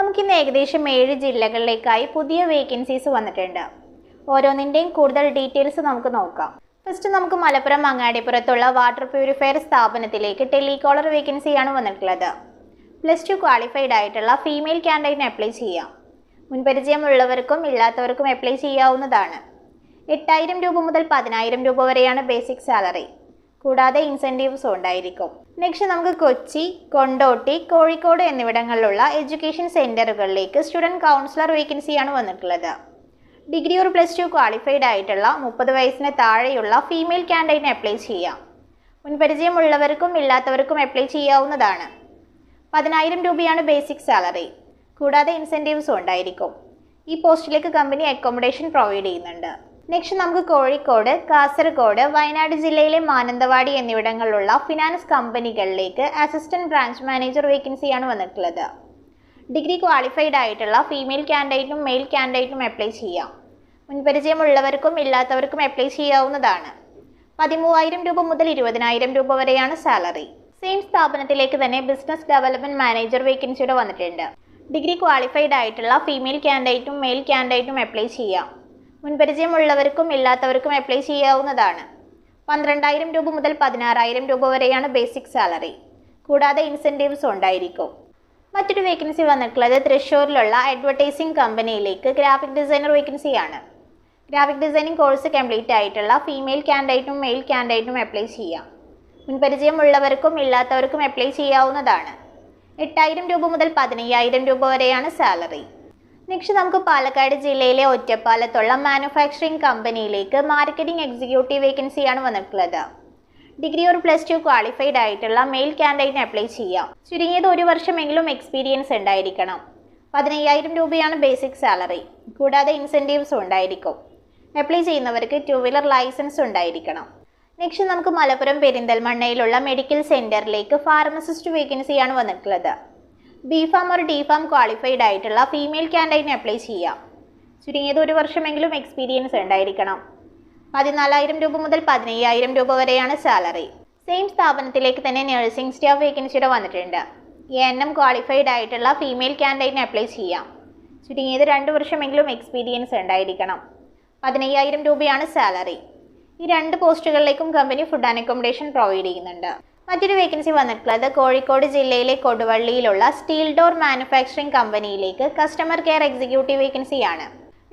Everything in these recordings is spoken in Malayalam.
നമുക്കിന്ന് ഏകദേശം ഏഴ് ജില്ലകളിലേക്കായി പുതിയ വേക്കൻസീസ് വന്നിട്ടുണ്ട്. ഓരോന്നിന്റെയും കൂടുതൽ ഡീറ്റെയിൽസ് നമുക്ക് നോക്കാം. ഫസ്റ്റ് നമുക്ക് മലപ്പുറം അങ്ങാടിപ്പുറത്തുള്ള വാട്ടർ പ്യൂരിഫയർ സ്ഥാപനത്തിലേക്ക് ടെലികോളർ വേക്കൻസിയാണ് വന്നിട്ടുള്ളത്. പ്ലസ് ടു ക്വാളിഫൈഡ് ആയിട്ടുള്ള ഫീമെയിൽ ക്യാൻഡിഡേറ്റിന് അപ്ലൈ ചെയ്യാം. മുൻപരിചയമുള്ളവർക്കും ഇല്ലാത്തവർക്കും അപ്ലൈ ചെയ്യാവുന്നതാണ്. എട്ടായിരം രൂപ മുതൽ പതിനായിരം രൂപ വരെയാണ് ബേസിക് സാലറി കൂടാതെ ഇൻസെന്റീവ്സും ഉണ്ടായിരിക്കും. നെക്സ്റ്റ് നമുക്ക് കൊച്ചി കൊണ്ടോട്ടി കോഴിക്കോട് എന്നിവിടങ്ങളിലുള്ള എഡ്യൂക്കേഷൻ സെന്ററുകളിലേക്ക് സ്റ്റുഡന്റ് കൗൺസിലർ വേക്കൻസിയാണ് വന്നിട്ടുള്ളത്. ഡിഗ്രി ഒരു പ്ലസ് ടു ക്വാളിഫൈഡ് ആയിട്ടുള്ള മുപ്പത് വയസ്സിന് താഴെയുള്ള ഫീമെയിൽ ക്യാൻഡിഡേറ്റിന് അപ്ലൈ ചെയ്യാം. മുൻപരിചയമുള്ളവർക്കും ഇല്ലാത്തവർക്കും അപ്ലൈ ചെയ്യാവുന്നതാണ്. പതിനായിരം രൂപയാണ് ബേസിക് സാലറി കൂടാതെ ഇൻസെന്റീവ്സും ഉണ്ടായിരിക്കും. ഈ പോസ്റ്റിലേക്ക് കമ്പനി അക്കോമഡേഷൻ പ്രൊവൈഡ് ചെയ്യുന്നുണ്ട്. നെക്സ്റ്റ് നമുക്ക് കോഴിക്കോട് കാസർഗോഡ് വയനാട് ജില്ലയിലെ മാനന്തവാടി എന്നിവിടങ്ങളിലുള്ള ഫിനാൻസ് കമ്പനികളിലേക്ക് അസിസ്റ്റന്റ് ബ്രാഞ്ച് മാനേജർ വേക്കൻസിയാണ് വന്നിട്ടുള്ളത്. ഡിഗ്രി ക്വാളിഫൈഡ് ആയിട്ടുള്ള ഫീമെയിൽ കാൻഡിഡേറ്റും മെയിൽ കാൻഡിഡേറ്റും അപ്ലൈ ചെയ്യാം. മുൻപരിചയമുള്ളവർക്കും ഇല്ലാത്തവർക്കും അപ്ലൈ ചെയ്യാവുന്നതാണ്. പതിമൂവായിരം രൂപ മുതൽ ഇരുപതിനായിരം രൂപ വരെയാണ് സാലറി സെയിം സ്ഥാപനത്തിലേക്ക് തന്നെ ബിസിനസ് ഡെവലപ്മെന്റ് മാനേജർ വേക്കൻസിയുടെ വന്നിട്ടുണ്ട്. ഡിഗ്രി ക്വാളിഫൈഡ് ആയിട്ടുള്ള ഫീമെയിൽ കാൻഡിഡേറ്റും മെയിൽ കാൻഡിഡേറ്റും അപ്ലൈ ചെയ്യാം. മുൻപരിചയമുള്ളവർക്കും ഇല്ലാത്തവർക്കും അപ്ലൈ ചെയ്യാവുന്നതാണ്. പന്ത്രണ്ടായിരം രൂപ മുതൽ പതിനാറായിരം രൂപ വരെയാണ് ബേസിക് സാലറി കൂടാതെ ഇൻസെന്റീവ്സ് ഉണ്ടായിരിക്കും. മറ്റൊരു വേക്കൻസി വന്നിട്ടുള്ളത് തൃശ്ശൂരിലുള്ള അഡ്വർടൈസിംഗ് കമ്പനിയിലേക്ക് ഗ്രാഫിക് ഡിസൈനർ വേക്കൻസിയാണ് ഗ്രാഫിക് ഡിസൈനിങ് കോഴ്സ് കംപ്ലീറ്റ് ആയിട്ടുള്ള ഫീമെയിൽ ക്യാൻഡിഡേറ്റും മെയിൽ ക്യാൻഡിഡേറ്റും അപ്ലൈ ചെയ്യാം. മുൻപരിചയമുള്ളവർക്കും ഇല്ലാത്തവർക്കും അപ്ലൈ ചെയ്യാവുന്നതാണ്. എട്ടായിരം രൂപ മുതൽ പതിനയ്യായിരം രൂപ വരെയാണ് സാലറി നെക്സ്റ്റ് നമുക്ക് പാലക്കാട് ജില്ലയിലെ ഒറ്റപ്പാലത്തുള്ള മാനുഫാക്ചറിംഗ് കമ്പനിയിലേക്ക് മാർക്കറ്റിംഗ് എക്സിക്യൂട്ടീവ് വേക്കൻസിയാണ് വന്നിട്ടുള്ളത്. ഡിഗ്രി ഒരു പ്ലസ് ടു ക്വാളിഫൈഡ് ആയിട്ടുള്ള മെയിൽ ക്യാൻഡിഡേറ്റിന് അപ്ലൈ ചെയ്യാം. ചുരുങ്ങിയത് ഒരു വർഷമെങ്കിലും എക്സ്പീരിയൻസ് ഉണ്ടായിരിക്കണം. പതിനയ്യായിരം രൂപയാണ് ബേസിക് സാലറി കൂടാതെ ഇൻസെന്റീവ്സ് ഉണ്ടായിരിക്കും. അപ്ലൈ ചെയ്യുന്നവർക്ക് ടു വീലർ ലൈസൻസ് ഉണ്ടായിരിക്കണം. നെക്സ്റ്റ് നമുക്ക് മലപ്പുറം പെരിന്തൽമണ്ണയിലുള്ള മെഡിക്കൽ സെന്ററിലേക്ക് ഫാർമസിസ്റ്റ് വേക്കൻസിയാണ് വന്നിട്ടുള്ളത്. ബി ഫാം ഒരു ഡി ഫാം ക്വാളിഫൈഡ് ആയിട്ടുള്ള ഫീമെയിൽ ക്യാൻഡൈറ്റിന് അപ്ലൈ ചെയ്യാം. ചുരുങ്ങിയത് ഒരു വർഷമെങ്കിലും എക്സ്പീരിയൻസ് ഉണ്ടായിരിക്കണം. പതിനാലായിരം രൂപ മുതൽ പതിനയ്യായിരം രൂപ വരെയാണ് സാലറി സെയിം സ്ഥാപനത്തിലേക്ക് തന്നെ നഴ്സിംഗ് സ്റ്റാഫ് വേക്കൻസിയുടെ വന്നിട്ടുണ്ട്. എ എൻ എം ക്വാളിഫൈഡ് ആയിട്ടുള്ള ഫീമെയിൽ ക്യാൻഡൈറ്റിന് അപ്ലൈ ചെയ്യാം. ചുരുങ്ങിയത് രണ്ട് വർഷമെങ്കിലും എക്സ്പീരിയൻസ് ഉണ്ടായിരിക്കണം. പതിനയ്യായിരം രൂപയാണ് സാലറി ഈ രണ്ട് പോസ്റ്റുകളിലേക്കും company food and accommodation provide ചെയ്യുന്നുണ്ട്. മറ്റൊരു വേക്കൻസി വന്നിട്ടുള്ളത് കോഴിക്കോട് ജില്ലയിലെ കൊടുവള്ളിയിലുള്ള സ്റ്റീൽ ഡോർ മാനുഫാക്ചറിംഗ് കമ്പനിയിലേക്ക് കസ്റ്റമർ കെയർ എക്സിക്യൂട്ടീവ് വേക്കൻസിയാണ്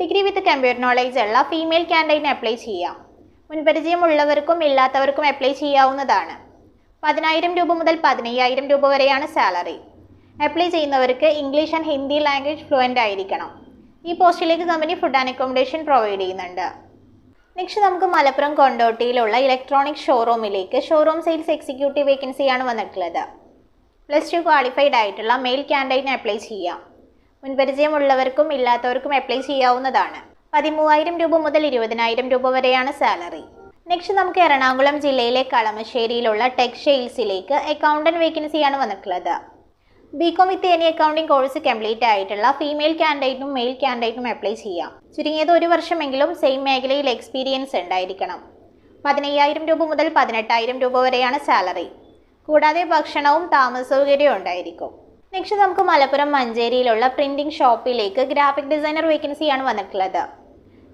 ഡിഗ്രി വിത്ത് കമ്പ്യൂട്ടർ നോളേജ് ഉള്ള ഫീമെയിൽ ക്യാൻഡിഡേറ്റിന് അപ്ലൈ ചെയ്യാം. മുൻപരിചയമുള്ളവർക്കും ഇല്ലാത്തവർക്കും അപ്ലൈ ചെയ്യാവുന്നതാണ്. പതിനായിരം രൂപ മുതൽ പതിനയ്യായിരം രൂപ വരെയാണ് സാലറി അപ്ലൈ ചെയ്യുന്നവർക്ക് English and Hindi language fluent ആയിരിക്കണം. ഈ പോസ്റ്റിലേക്ക് company food and accommodation provide ചെയ്യുന്നുണ്ട്. നെക്സ്റ്റ് നമുക്ക് മലപ്പുറം കൊണ്ടോട്ടിയിലുള്ള ഇലക്ട്രോണിക് ഷോറൂമിലേക്ക് ഷോറൂം സെയിൽസ് എക്സിക്യൂട്ടീവ് വേക്കൻസിയാണ് വന്നിട്ടുള്ളത്. പ്ലസ് ടു ക്വാളിഫൈഡ് ആയിട്ടുള്ള മെയിൽ ക്യാൻഡൈറ്റിന് അപ്ലൈ ചെയ്യാം. മുൻപരിചയമുള്ളവർക്കും ഇല്ലാത്തവർക്കും അപ്ലൈ ചെയ്യാവുന്നതാണ്. പതിമൂവായിരം രൂപ മുതൽ ഇരുപതിനായിരം രൂപ വരെയാണ് സാലറി നെക്സ്റ്റ് നമുക്ക് എറണാകുളം ജില്ലയിലെ കളമശ്ശേരിയിലുള്ള ടെക് ടെക്സ്റ്റൈൽസിലേക്ക് അക്കൗണ്ടന്റ് വേക്കൻസിയാണ് വന്നിട്ടുള്ളത്. B Com with any accounting course complete ആയിട്ടുള്ള ഫീമെയിൽ കാൻഡിഡേറ്റും മെയിൽ കാൻഡിഡേറ്റും അപ്ലൈ ചെയ്യാം. ചുരുങ്ങിയത് ഒരു വർഷമെങ്കിലും സെയിം മേഖലയിൽ എക്സ്പീരിയൻസ് ഉണ്ടായിരിക്കണം. പതിനയ്യായിരം രൂപ മുതൽ പതിനെട്ടായിരം രൂപ വരെയാണ് സാലറി കൂടാതെ ഭക്ഷണവും താമസ സൗകര്യവും ഉണ്ടായിരിക്കും. നെക്സ്റ്റ് നമുക്ക് മലപ്പുറം മഞ്ചേരിയിലുള്ള പ്രിന്റിംഗ് ഷോപ്പിലേക്ക് ഗ്രാഫിക് ഡിസൈനർ വേക്കൻസിയാണ് വന്നിട്ടുള്ളത്.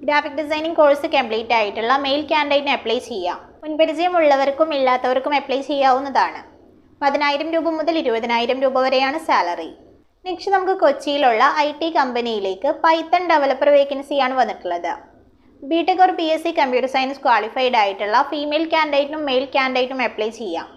ഗ്രാഫിക് ഡിസൈനിങ് കോഴ്സ് കംപ്ലീറ്റ് ആയിട്ടുള്ള മെയിൽ കാൻഡിഡേറ്റിന് അപ്ലൈ ചെയ്യാം. മുൻപരിചയമുള്ളവർക്കും ഇല്ലാത്തവർക്കും അപ്ലൈ ചെയ്യാവുന്നതാണ്. പതിനായിരം രൂപ മുതൽ ഇരുപതിനായിരം രൂപ വരെയാണ് സാലറി. നെക്സ്റ്റ് നമുക്ക് കൊച്ചിയിലുള്ള ഐ ടി കമ്പനിയിലേക്ക് പൈത്തൺ ഡെവലപ്പർ വേക്കൻസിയാണ് വന്നിട്ടുള്ളത്. B Tech or B S C computer science qualified ആയിട്ടുള്ള ഫീമെയിൽ കാൻഡിഡേറ്റിനും മെയിൽ കാൻഡിഡേറ്റിനും അപ്ലൈ ചെയ്യാം.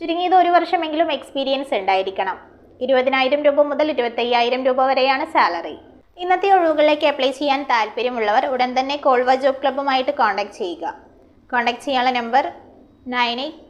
ചുരുങ്ങിയത് ഒരു വർഷമെങ്കിലും എക്സ്പീരിയൻസ് ഉണ്ടായിരിക്കണം. ഇരുപതിനായിരം രൂപ മുതൽ ഇരുപത്തയ്യായിരം രൂപ വരെയാണ് സാലറി. ഇന്നത്തെ ഒഴിവുകളിലേക്ക് അപ്ലൈ ചെയ്യാൻ താല്പര്യമുള്ളവർ ഉടൻ തന്നെ കോൾവ ജോബ് ക്ലബ്ബുമായിട്ട് കോൺടാക്ട് ചെയ്യുക. കോൺടാക്ട് ചെയ്യാനുള്ള number nine eight